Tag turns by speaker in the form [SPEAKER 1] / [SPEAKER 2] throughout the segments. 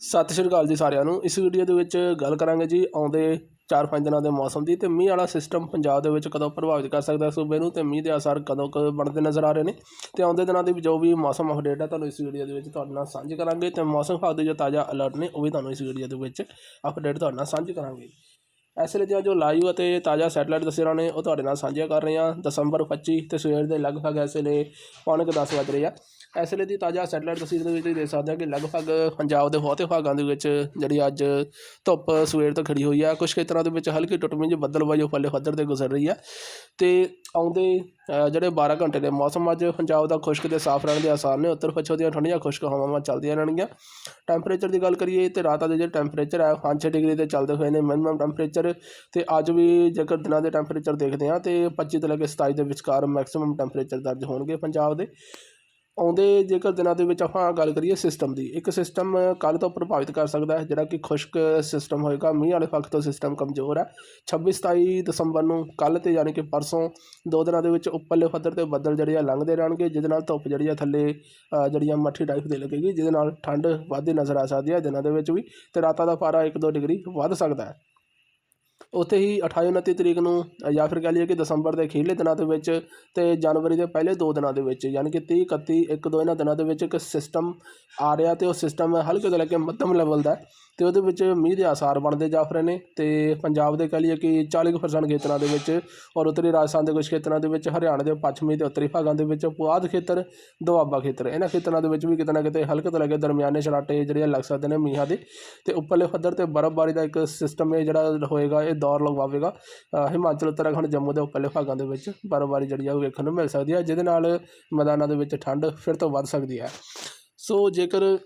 [SPEAKER 1] ਸਤਿ ਸ਼੍ਰੀ ਅਕਾਲ ਜੀ ਸਾਰਿਆਂ ਨੂੰ। ਇਸ ਵੀਡੀਓ ਦੇ ਵਿੱਚ ਗੱਲ ਕਰਾਂਗੇ ਜੀ ਆਉਂਦੇ 4-5 ਦਿਨਾਂ ਦੇ ਮੌਸਮ ਦੀ ਤੇ ਮੀਂਹ ਵਾਲਾ ਸਿਸਟਮ ਪੰਜਾਬ ਦੇ ਵਿੱਚ ਕਦੋਂ ਪ੍ਰਭਾਵਿਤ ਕਰ ਸਕਦਾ ਸੂਬੇ ਨੂੰ ਤੇ ਮੀਂਹ ਦੇ ਅਸਰ ਕਦੋਂ ਕੁ ਬਣਦੇ ਨਜ਼ਰ ਆ ਰਹੇ ਨੇ। ਤੇ ਆਉਂਦੇ ਦਿਨਾਂ ਦੀ ਜੋ ਵੀ ਮੌਸਮ ਅਪਡੇਟ ਹੈ ਤੁਹਾਨੂੰ ਇਸ ਵੀਡੀਓ ਦੇ ਵਿੱਚ ਤੁਹਾਡੇ ਨਾਲ ਸਾਂਝੇ ਕਰਾਂਗੇ ਤੇ ਮੌਸਮ ਵਿਭਾਗ ਦੇ ਜੋ ਤਾਜ਼ਾ ਅਲਰਟ ਨੇ ਉਹ ਵੀ ਤੁਹਾਨੂੰ ਇਸ ਵੀਡੀਓ ਦੇ ਵਿੱਚ ਅਪਡੇਟ ਤੁਹਾਡੇ ਨਾਲ ਸਾਂਝੇ ਕਰਾਂਗੇ। ਇਸ ਵੇਲੇ ਦੀਆਂ ਜੋ ਲਾਈਵ ਅਤੇ ਤਾਜ਼ਾ ਸੈਟਲਾਈਟ ਤਸਵੀਰਾਂ ਨੇ ਉਹ ਤੁਹਾਡੇ ਨਾਲ ਸਾਂਝੀਆਂ ਕਰ ਰਹੇ ਹਾਂ। ਦਸੰਬਰ 25 ਤੇ ਸਵੇਰ ਦੇ ਲਗਭਗ ਇਸ ਵੇਲੇ ਪੌਣੇ ਕੁ 10 ਵੱਜ ਰਹੇ ਆ। ਇਸ ਵੇਲੇ ਦੀ ਤਾਜ਼ਾ ਸੈਟਲਾਈਟ ਤਸਵੀਰ ਦੇ ਵਿੱਚ ਤੁਸੀਂ ਦੇਖ ਸਕਦੇ ਹੋ ਕਿ ਲਗਭਗ ਪੰਜਾਬ ਦੇ ਬਹੁਤੇ ਭਾਗਾਂ ਦੇ ਵਿੱਚ ਜਿਹੜੀ ਅੱਜ ਧੁੱਪ ਸਵੇਰ ਤੋਂ ਖੜੀ ਹੋਈ ਆ। ਕੁਝ ਖੇਤਰਾਂ ਦੇ ਵਿੱਚ ਹਲਕੀ ਟੁੱਟਵੀਂ ਜਿਹੀ ਬੱਦਲਬਾਜ਼ੀ ਉਹ ਪੱਲੇ ਫੱਦਰ ਤੇ ਗੁਜ਼ਰ ਰਹੀ ਆ। ਤੇ ਆਉਂਦੇ ਜਿਹੜੇ 12 ਘੰਟੇ ਦੇ ਮੌਸਮ ਅੱਜ ਪੰਜਾਬ ਦਾ ਖੁਸ਼ਕ ਤੇ ਸਾਫ਼ ਰਹਿਣ ਦੇ ਆਸਾਰ ਨੇ। ਉੱਤਰ ਪੱਛਮ ਦੀਆਂ ਠੰਡੀਆਂ ਖੁਸ਼ਕ ਹਵਾਵਾਂ ਚੱਲਦੀਆਂ ਰਹਿਣਗੀਆਂ। ਟੈਂਪਰੇਚਰ ਦੀ ਗੱਲ ਕਰੀਏ ਤੇ ਰਾਤ ਦੇ ਜਿਹੜੇ ਟੈਂਪਰੇਚਰ ਹੈ 5-6 ਡਿਗਰੀ ਤੇ ਚੱਲਦੇ ਹੋਏ ਨੇ। ਮਿਨੀਮਮ ਟੈਂਪਰੇਚਰ ਤੇ ਅੱਜ ਵੀ ਜੇਕਰ ਦਿਨਾਂ ਦੇ ਟੈਂਪਰੇਚਰ ਦੇਖਦੇ ਹਾਂ ਤੇ 25 ਤੋਂ ਲੈ ਕੇ 27 ਦੇ ਵਿਚਕਾਰ ਮੈਕਸਿਮਮ ਟੈਂਪਰੇਚਰ ਦਰਜ ਹੋਣਗੇ ਪੰਜਾਬ ਦੇ। ਆਉਂਦੇ ਜੇਕਰ ਦਿਨਾਂ ਦੇ ਵਿੱਚ ਆਪਾਂ ਗੱਲ ਕਰੀਏ ਸਿਸਟਮ ਦੀ, ਇੱਕ ਸਿਸਟਮ ਕੱਲ੍ਹ ਤੋਂ ਪ੍ਰਭਾਵਿਤ ਕਰ ਸਕਦਾ ਹੈ, ਜਿਹੜਾ ਕਿ ਖੁਸ਼ਕ ਸਿਸਟਮ ਹੋਏਗਾ, ਮੀਂਹ ਵਾਲੇ ਪੱਖ ਤੋਂ ਸਿਸਟਮ ਕਮਜ਼ੋਰ ਹੈ। 26 27 ਦਸੰਬਰ ਨੂੰ ਕੱਲ੍ਹ ਤੇ ਯਾਨੀ ਕਿ ਪਰਸੋਂ ਦੋ ਦਿਨਾਂ ਦੇ ਵਿੱਚ ਉੱਪਰਲੇ ਪੱਧਰ ਤੇ ਬੱਦਲ ਜਿਹੜੇ ਆ ਲੰਘਦੇ ਰਹਿਣਗੇ, ਜਿਹਦੇ ਨਾਲ ਧੁੱਪ ਜਿਹੜੀ ਆ ਥੱਲੇ ਜਿਹੜੀ ਆ ਮੱਠੀ ਟਾਈਪ ਦੇ ਲੱਗੇਗੀ, ਜਿਹਦੇ ਨਾਲ ਠੰਡ ਵੱਧਦੀ ਨਜ਼ਰ ਆ ਸਕਦੀ ਹੈ ਦਿਨਾਂ ਦੇ ਵਿੱਚ ਵੀ ਤੇ ਰਾਤਾਂ ਦਾ ਪਾਰਾ 1-2 ਡਿਗਰੀ ਵੱਧ ਸਕਦਾ ਹੈ। ਉੱਥੇ ਹੀ 28 29 ਤਰੀਕ ਨੂੰ, ਜਾਂ ਫਿਰ ਕਹਿ ਲਈਏ ਕਿ ਦਸੰਬਰ ਦੇ ਅਖੀਰਲੇ ਦਿਨਾਂ ਦੇ ਵਿੱਚ ਅਤੇ ਜਨਵਰੀ ਦੇ ਪਹਿਲੇ ਦੋ ਦਿਨਾਂ ਦੇ ਵਿੱਚ, ਯਾਨੀ ਕਿ 30 31 ਇੱਕ ਦੋ ਇਹਨਾਂ ਦਿਨਾਂ ਦੇ ਵਿੱਚ ਇੱਕ ਸਿਸਟਮ ਆ ਰਿਹਾ ਅਤੇ ਉਹ ਸਿਸਟਮ ਹਲਕੇ ਤੋਂ ਲੈ ਕੇ ਮੱਧਮ ਲੈਵਲ ਦਾ ਅਤੇ ਉਹਦੇ ਵਿੱਚ ਮੀਂਹ ਦੇ ਆਸਾਰ ਬਣਦੇ ਜਾ ਰਹੇ ਨੇ ਅਤੇ ਪੰਜਾਬ ਦੇ ਕਹਿ ਲਈਏ ਕਿ 40% ਖੇਤਰਾਂ ਦੇ ਵਿੱਚ ਔਰ ਉੱਤਰੀ ਰਾਜਸਥਾਨ ਦੇ ਕੁਝ ਖੇਤਰਾਂ ਦੇ ਵਿੱਚ, ਹਰਿਆਣਾ ਦੇ ਪੱਛਮੀ ਤੇ ਉੱਤਰੀ ਭਾਗਾਂ ਦੇ ਵਿੱਚ ਪੁਆਧ ਖੇਤਰ, ਦੁਆਬਾ ਖੇਤਰ, ਇਹਨਾਂ ਖੇਤਰਾਂ ਦੇ ਵਿੱਚ ਵੀ ਕਿਤੇ ਨਾ ਕਿਤੇ ਹਲਕੇ ਤੋਂ ਲੈ ਕੇ ਦਰਮਿਆਨੇ ਛਰਾਟੇ ਜਿਹੜੇ ਲੱਗ ਸਕਦੇ ਨੇ ਮੀਂਹਾਂ ਦੇ ਅਤੇ ਉੱਪਰਲੇ ਪੱਧਰ ਤੇ ਬਰਫ਼ਬਾਰੀ ਦਾ ਇੱਕ ਸਿਸਟਮ ਹੈ ਜਿਹੜਾ ਹੋਏਗਾ ਇਹ ਦੌਰ ਲਗਵਾਵੇਗਾ। ਹਿਮਾਚਲ, ਉੱਤਰਾਖੰਡ, ਜੰਮੂ ਦੇ ਉੱਪਰਲੇ ਭਾਗਾਂ ਦੇ ਵਿੱਚ ਬਰਫ਼ਬਾਰੀ ਜਿਹੜੀ ਆ ਉਹ ਵੇਖਣ ਨੂੰ ਮਿਲ ਸਕਦੀ ਹੈ ਜਿਹਦੇ ਨਾਲ ਮੈਦਾਨਾਂ ਦੇ ਵਿੱਚ ਠੰਡ ਫਿਰ ਤੋਂ ਵੱਧ ਸਕਦੀ ਹੈ ਸੋ ਜੇਕਰ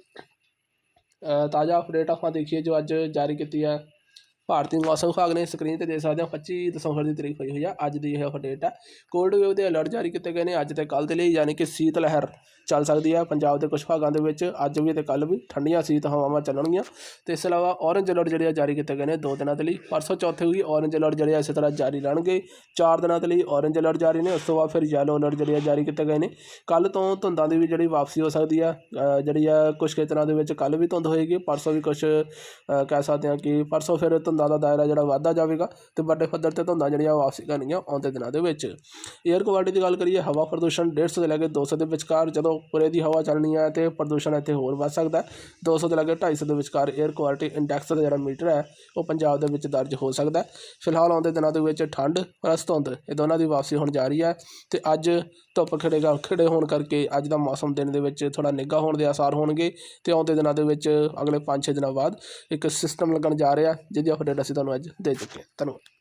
[SPEAKER 1] ਤਾਜ਼ਾ ਅਪਡੇਟ ਆਪਾਂ ਦੇਖੀਏ ਜੋ ਅੱਜ ਜਾਰੀ ਕੀਤੀ ਹੈ ਭਾਰਤੀ ਮੌਸਮ ਵਿਭਾਗ ਨੇ ਸਕਰੀਨ ਤੇ ਦੇਖ ਸਕਦੇ ਹੋ 25 ਦਸੰਬਰ ਦੀ ਤਰੀਕ ਹੋਈ ਹੋਈ ਆ, ਅੱਜ ਦੀ ਇਹ ਅਪਡੇਟ ਹੈ ਕੋਲਡ ਵੇਵ ਦੇ ਅਲਰਟ ਜਾਰੀ ਕੀਤੇ ਗਏ ਨੇ ਅੱਜ ਤੇ ਕੱਲ੍ਹ ਦੇ ਲਈ, ਯਾਨੀ ਕਿ ਸੀਤ ਲਹਿਰ ਚੱਲ ਸਕਦੀ ਹੈ ਪੰਜਾਬ ਦੇ ਕੁਝ ਭਾਗਾਂ ਦੇ ਵਿੱਚ, ਅੱਜ ਵੀ ਤੇ ਕੱਲ੍ਹ ਵੀ ਠੰਡੀਆਂ ਸੀਤ ਹਵਾਵਾਂ ਚੱਲਣਗੀਆਂ। ਤੇ ਇਸ ਤੋਂ ਇਲਾਵਾ ਔਰੇਂਜ ਅਲਰਟ ਜਿਹੜੇ ਆ ਜਾਰੀ ਕੀਤੇ ਗਏ ਨੇ ਦੋ ਦਿਨਾਂ ਦੇ ਲਈ, ਪਰਸੋਂ ਚੌਥੇ ਵੀ ਔਰੇਂਜ ਅਲਰਟ ਜਿਹੜੇ ਆ ਇਸੇ ਤਰ੍ਹਾਂ ਜਾਰੀ ਰਹਿਣਗੇ, ਚਾਰ ਦਿਨਾਂ ਦੇ ਲਈ ਔਰੇਂਜ ਅਲਰਟ ਜਾਰੀ ਨੇ, ਉਸ ਤੋਂ ਬਾਅਦ ਫਿਰ ਯੈਲੋ ਅਲਰਟ ਜਿਹੜੇ ਆ ਜਾਰੀ ਕੀਤੇ ਗਏ ਨੇ। ਕੱਲ੍ਹ ਤੋਂ ਧੁੰਦਾਂ ਦੀ ਵੀ ਜਿਹੜੀ ਵਾਪਸੀ ਹੋ ਸਕਦੀ ਆ ਜਿਹੜੀ ਆ ਕੁਝ ਖੇਤਰਾਂ ਦੇ ਵਿੱਚ ਕੱਲ੍ਹ ਵੀ ਧੁੰਦ ਹੋਏਗੀ, ਪਰਸੋਂ ਵੀ ਕੁਝ ਕਹਿ ਸਕਦੇ ਹਾਂ ਕਿ ਪਰਸੋਂ ਫਿਰ ਧੁੰਦ ਦਾ ਦਾਇਰਾ ਜਿਹੜਾ ਵੱਧਦਾ ਜਾਵੇਗਾ ਤੇ ਵੱਡੇ ਪੱਧਰ ਤੇ ਧੁੰਦਾਂ ਜਿਹੜੀਆਂ ਵਾਪਸੀ ਕਰਨਗੀਆਂ ਆਉਂਦੇ ਦਿਨਾਂ ਦੇ ਵਿੱਚ। 에ਅਰ ਕੁਆਲਿਟੀ ਦੀ ਗੱਲ ਕਰੀਏ, ਹਵਾ ਪ੍ਰਦੂਸ਼ਣ 150 ਦੇ ਲੈ ਕੇ 200 ਦੇ ਵਿਚਕਾਰ ਜਦੋਂ ਪੂਰੇ ਦੀ ਹਵਾ ਚੱਲਣੀ ਹੈ ਤੇ ਪ੍ਰਦੂਸ਼ਣ ਇੱਥੇ ਹੋਰ ਵੱਧ ਸਕਦਾ ਹੈ। 200 ਦੇ ਲੈ ਕੇ 250 ਦੇ ਵਿਚਕਾਰ 에ਅਰ ਕੁਆਲਿਟੀ ਇੰਡੈਕਸ ਦਾ ਜਿਹੜਾ ਮੀਟਰ ਹੈ, ਉਹ ਪੰਜਾਬ ਦੇ ਵਿੱਚ ਦਰਜ ਹੋ ਸਕਦਾ ਫਿਲਹਾਲ ਆਉਂਦੇ ਦਿਨਾਂ ਦੇ ਵਿੱਚ ਠੰਡ ਪਲੱਸ ਧੁੰਦ, ਇਹ ਦੋਨਾਂ ਦੀ ਵਾਪਸੀ ਹੋਣ ਜਾ ਰਹੀ ਹੈ ਤੇ ਅੱਜ ਧੁੱਪ ਖਿੜੇਗਾ, ਖਿੜੇ ਹੋਣ ਕਰਕੇ ਅੱਜ ਦਾ ਮੌਸਮ ਦਿਨ ਦੇ ਵਿੱਚ ਥੋੜਾ ਨਿੱਘਾ ਹੋਣ ਦੇ ਆਸਾਰ ਹੋਣਗੇ ਤੇ ਆਉਂਦੇ ਦਿਨਾਂ ਦੇ ਵਿੱਚ ਅਗਲੇ 5-6 ਦਿਨਾਂ ਬਾਅਦ ਇੱਕ ਸਿਸਟਮ ਲੱਗਣ ਜਾ ਰਿਹਾ ਜਿਹਦੀ ਅਪਡੇਟ ਅਸੀਂ ਤੁਹਾਨੂੰ ਅੱਜ ਦੇ ਚੁੱਕੇ ਹਾਂ ਧੰਨਵਾਦ